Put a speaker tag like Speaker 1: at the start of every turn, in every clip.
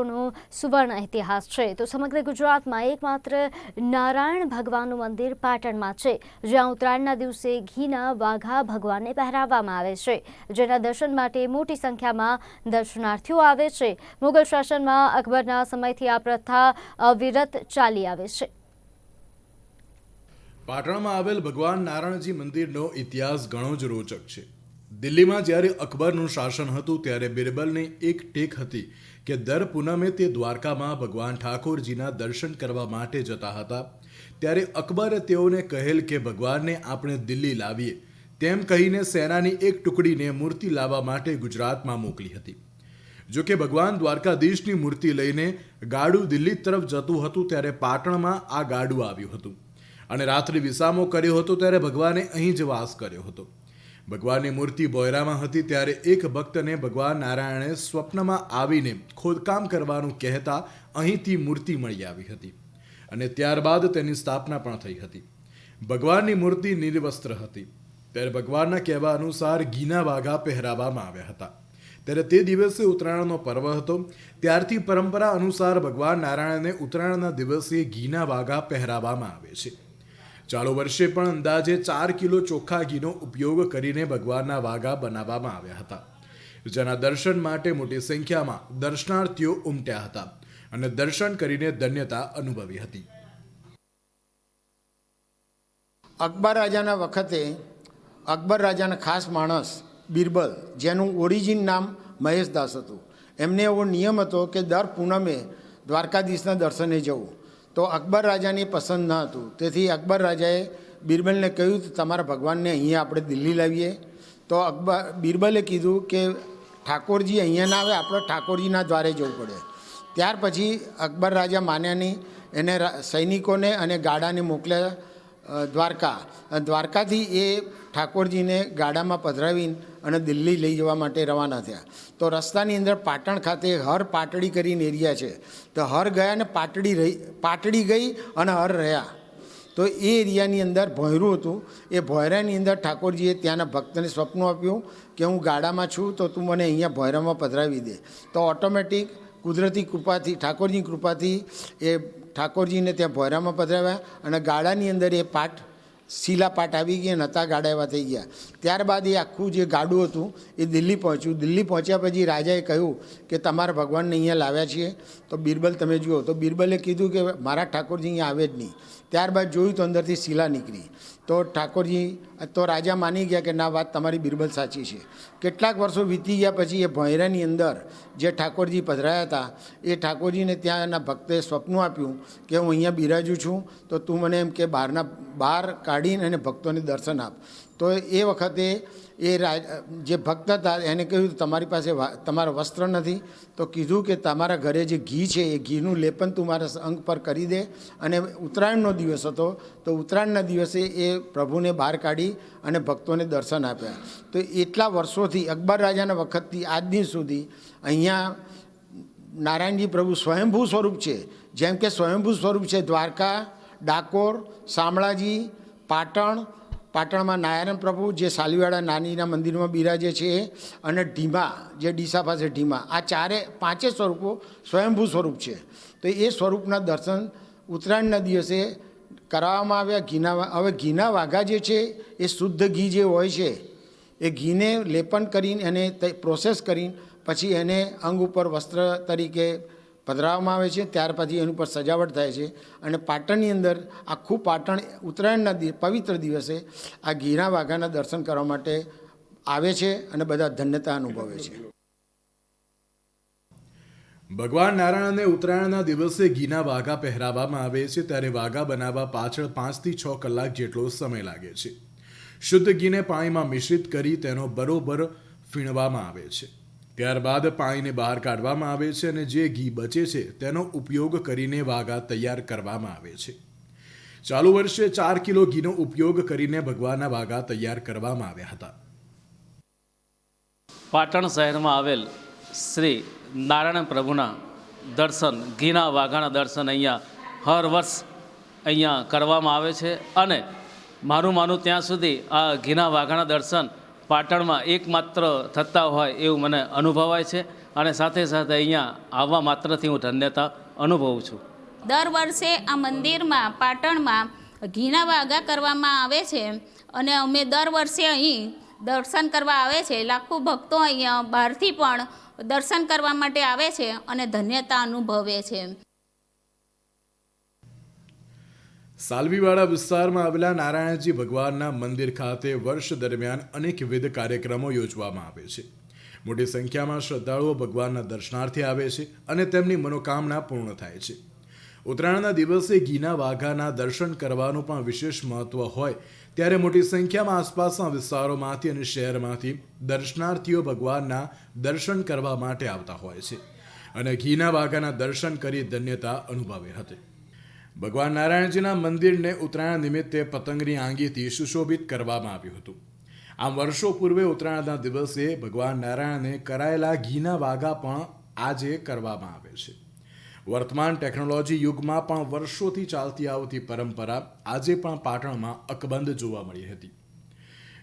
Speaker 1: વર્ષોનો સુવર્ણ ઇતિહાસ છે. તો સમગ્ર ગુજરાતમાં એકમાત્ર નારાયણ ભગવાનનું મંદિર પાટણમાં છે, જ્યાં ઉત્તરાયણના દિવસે ઘીના વાઘા ભગવાનને પહેરાવવામાં આવે છે. જેના દર્શન માટે મોટી સંખ્યામાં દર્શનાર્થીઓ આવે છે. મુગલ શાસનમાં અકબરના સમયથી આ પ્રથા અવિરત ચાલી આવે છે.
Speaker 2: પાટણમાં આવેલ ભગવાન નારાયણજી મંદિરનો ઇતિહાસ ઘણો જ રોચક છે. દિલ્હીમાં જ્યારે અકબરનું શાસન હતું ત્યારે બિરબલને એક ટેક હતી કે દર પૂનમે તે દ્વારકામાં ભગવાન ઠાકોરજીના દર્શન કરવા માટે જતા હતા. ત્યારે અકબરે તેઓને કહેલ કે ભગવાનને આપણે દિલ્હી લાવીએ. તેમ કહીને સેનાની એક ટુકડીને મૂર્તિ લાવવા માટે ગુજરાતમાં મોકલી હતી. જો કે ભગવાન દ્વારકાધીશની મૂર્તિ લઈને ગાડું દિલ્હી તરફ જતું હતું ત્યારે પાટણમાં આ ગાડું આવ્યું હતું. અને રાત્રિ વિસામો કર્યો હતો ત્યારે ભગવાને અહીં જ વાસ કર્યો હતો. ભગવાનની મૂર્તિ બોયરામાં હતી ત્યારે એક ભક્તને ભગવાન નારાયણે સ્વપ્નમાં આવીને ખોદકામ કરવાનું કહેતા અહીંથી મૂર્તિ મળી આવી હતી અને ત્યારબાદ તેની સ્થાપના પણ થઈ હતી. ભગવાનની મૂર્તિ નિર્વસ્ત્ર હતી. ત્યારે ભગવાનના કહેવા અનુસાર ઘીના વાઘા પહેરાવવામાં આવ્યા હતા. ત્યારે તે દિવસે ઉત્તરાયણનો પર્વ હતો. ત્યારથી પરંપરા અનુસાર ભગવાન નારાયણને ઉત્તરાયણના દિવસે ઘીના વાઘા પહેરાવવામાં આવે છે. ચાલુ વર્ષે પણ અંદાજે ચાર કિલો ચોખ્ખા ઘીનો ઉપયોગ કરીને ભગવાનના વાઘા બનાવવામાં આવ્યા હતા. જેના દર્શન માટે મોટી સંખ્યામાં દર્શનાર્થીઓ ઉમટ્યા હતા અને દર્શન કરીને ધન્યતા અનુભવી હતી.
Speaker 3: અકબર રાજાના વખતે અકબર રાજાના ખાસ માણસ બિરબલ, જેનું ઓરિજિન નામ મહેશદાસ હતું. એમને એવો નિયમ હતો કે દર પૂનમે દ્વારકાધીશના દર્શને જવું. તો અકબર રાજાની પસંદ ન હતું. તેથી અકબર રાજાએ બિરબલને કહ્યું કે તમારા ભગવાનને અહીંયા આપણે દિલ્હી લાવીએ. તો અકબર, બિરબલે કીધું કે ઠાકોરજી અહીંયા ના આવે, આપણે ઠાકોરજીના દ્વારે જવું પડે. ત્યાર પછી અકબર રાજા માન્યા નહીં. એને સૈનિકોને અને ગાડાને મોકલ્યા. દ્વારકા. દ્વારકાથી એ ઠાકોરજીને ગાડામાં પધરાવીને અને દિલ્હી લઈ જવા માટે રવાના થયા. તો રસ્તાની અંદર પાટણ ખાતે હર પાટડી કરીને એરિયા છે. તો હર ગયા ને પાટડી રહી, પાટડી ગઈ અને હર રહ્યા. તો એ એરિયાની અંદર ભોયરું હતું. એ ભોયરાની અંદર ઠાકોરજીએ ત્યાંના ભક્તને સ્વપ્ન આપ્યું કે હું ગાડામાં છું તો તું મને અહીંયા ભોયરામાં પધરાવી દે. તો ઓટોમેટિક કુદરતી કૃપાથી ઠાકોરજીની કૃપાથી એ ઠાકોરજીને ત્યાં ભોયરામાં પધરાવ્યા અને ગાડાની અંદર એ પાટ, શીલા પાટ આવી ગયા નતા ગાડા એવા થઈ ગયા. ત્યારબાદ એ આખું જે ગાડું હતું, એ દિલ્હી પહોંચ્યું. દિલ્હી પહોંચ્યા પછી રાજાએ કહ્યું કે તમારા ભગવાનને અહીંયા લાવ્યા છીએ. તો બિરબલ, તમે જુઓ, તો બિરબલે કીધું કે મારા ઠાકોરજી અહીંયા આવે જ નહીં. ત્યારબાદ જોયું તો અંદરથી શીલા નીકળી. તો ઠાકોરજી, તો રાજા માની ગયા કે ના, વાત તમારી બિરબલ સાચી છે. કેટલાક વર્ષો વીતી ગયા પછી એ ભૈરાની અંદર જે ઠાકોરજી પધરાયા હતા, એ ઠાકોરજીને ત્યાં એના ભક્તે સ્વપ્ન આપ્યું કે હું અહીંયા બિરાજું છું, તો તું મને એમ કે બહારના, બહાર કાઢીને અને ભક્તોને દર્શન આપ. તો એ વખતે એ જે ભક્ત હતા, એને કહ્યું, તમારી પાસે તમારા વસ્ત્ર નથી. તો કીધું કે, તમારા ઘરે જે ઘી છે, એ ઘીનું લેપન તું મારા અંગ પર કરી દે. અને ઉત્તરાયણનો દિવસ હતો, તો ઉત્તરાયણના દિવસે એ પ્રભુને બહાર કાઢી અને ભક્તોને દર્શન આપ્યા. તો એટલા વર્ષોથી, અકબર રાજાના વખતથી, આજ દિન સુધી, અહીંયા નારાયણજી પ્રભુ સ્વયંભૂ સ્વરૂપ છે. જેમ કે સ્વયંભૂ સ્વરૂપ છે દ્વારકા, ડાકોર, શામળાજી, પાટણ પાટણમાં નારાયણ પ્રભુ, જે સાલીવાડા નાનીના મંદિરમાં બિરાજે છે, અને ઢીમા જે ડીસા પાસે ઢીમા આ ચારે પાંચે સ્વરૂપો સ્વયંભૂ સ્વરૂપ છે. તો એ સ્વરૂપના દર્શન ઉત્તરાયણના દિવસે કરાવવામાં આવ્યા. ઘીના હવે ઘીના વાઘા જે છે, એ શુદ્ધ ઘી જે હોય છે, એ ઘીને લેપન કરીને એને પ્રોસેસ કરીને પછી એને અંગ ઉપર વસ્ત્ર તરીકે પધરાવવામાં આવે છે, ત્યાર પછી એની ઉપર સજાવટ થાય છે અને પાટણની અંદર આખું પાટણ ઉત્તરાયણના પવિત્ર દિવસે આ ઘીના વાઘાના દર્શન કરવા માટે આવે છે અને બધા ધન્યતા અનુભવે છે.
Speaker 2: ભગવાન નારાયણને ઉત્તરાયણના દિવસે ઘીના વાઘા પહેરાવવામાં આવે છે, ત્યારે વાઘા બનાવવા પાછળ પાંચથી છ કલાક જેટલો સમય લાગે છે. શુદ્ધ ઘીને પાણીમાં મિશ્રિત કરી તેનો બરોબર ફીણવામાં આવે છે. ત્યારબાદ પાણીને બહાર કાઢવામાં આવે છે અને જે ઘી બચે છે તેનો ઉપયોગ કરીને વાઘા તૈયાર કરવામાં આવે છે. ચાલુ વર્ષે ચાર કિલો ઘીનો ઉપયોગ કરીને ભગવાનના વાઘા તૈયાર કરવામાં આવ્યા હતા.
Speaker 4: પાટણ શહેરમાં આવેલ શ્રી નારાયણ પ્રભુના દર્શન, ઘીના વાઘાના દર્શન અહીંયા હર વર્ષ અહીંયા કરવામાં આવે છે અને મારું માનું ત્યાં સુધી આ ઘીના વાઘાના દર્શન પાટણમાં એકમાત્ર થતા હોય એવું મને અનુભવાય છે અને સાથે સાથે અહીંયા આવવા માત્રથી હું ધન્યતા અનુભવું છું.
Speaker 5: દર વર્ષે આ મંદિરમાં, પાટણમાં ઘીના વાગા કરવામાં આવે છે અને અમે દર વર્ષે અહીં દર્શન કરવા આવે છે. લાખો ભક્તો અહીંયા બહારથી પણ દર્શન કરવા માટે આવે છે અને ધન્યતા અનુભવે છે.
Speaker 2: સાલવીવાડા વિસ્તારમાં આવેલા નારાયણજી ભગવાનના મંદિર ખાતે વર્ષ દરમિયાન અનેકવિધ કાર્યક્રમો યોજવામાં આવે છે. મોટી સંખ્યામાં શ્રદ્ધાળુઓ ભગવાનના દર્શનાર્થે આવે છે અને તેમની મનોકામના પૂર્ણ થાય છે. ઉત્તરાયણના દિવસે ઘીના વાઘાના દર્શન કરવાનું પણ વિશેષ મહત્વ હોય ત્યારે મોટી સંખ્યામાં આસપાસના વિસ્તારોમાંથી અને શહેરમાંથી દર્શનાર્થીઓ ભગવાનના દર્શન કરવા માટે આવતા હોય છે. અને ઘીના વાઘાના દર્શન કરી ધન્યતા અનુભવી હતી. ભગવાન નારાયણજીના મંદિરને ઉત્તરાયણ નિમિત્તે પતંગની આંગીથી સુશોભિત કરવામાં આવ્યું હતું. આમ વર્ષો પૂર્વે ઉત્તરાયણના દિવસે ભગવાન નારાયણને કરાયેલા ઘીના વાઘા પણ આજે કરવામાં આવે છે. વર્તમાન ટેકનોલોજી યુગમાં પણ વર્ષોથી ચાલતી આવતી પરંપરા આજે પણ પાટણમાં અકબંધ જોવા મળી હતી.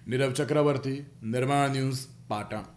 Speaker 2: નીરવ ચક્રવર્તી, નિર્માણ ન્યૂઝ, પાટણ.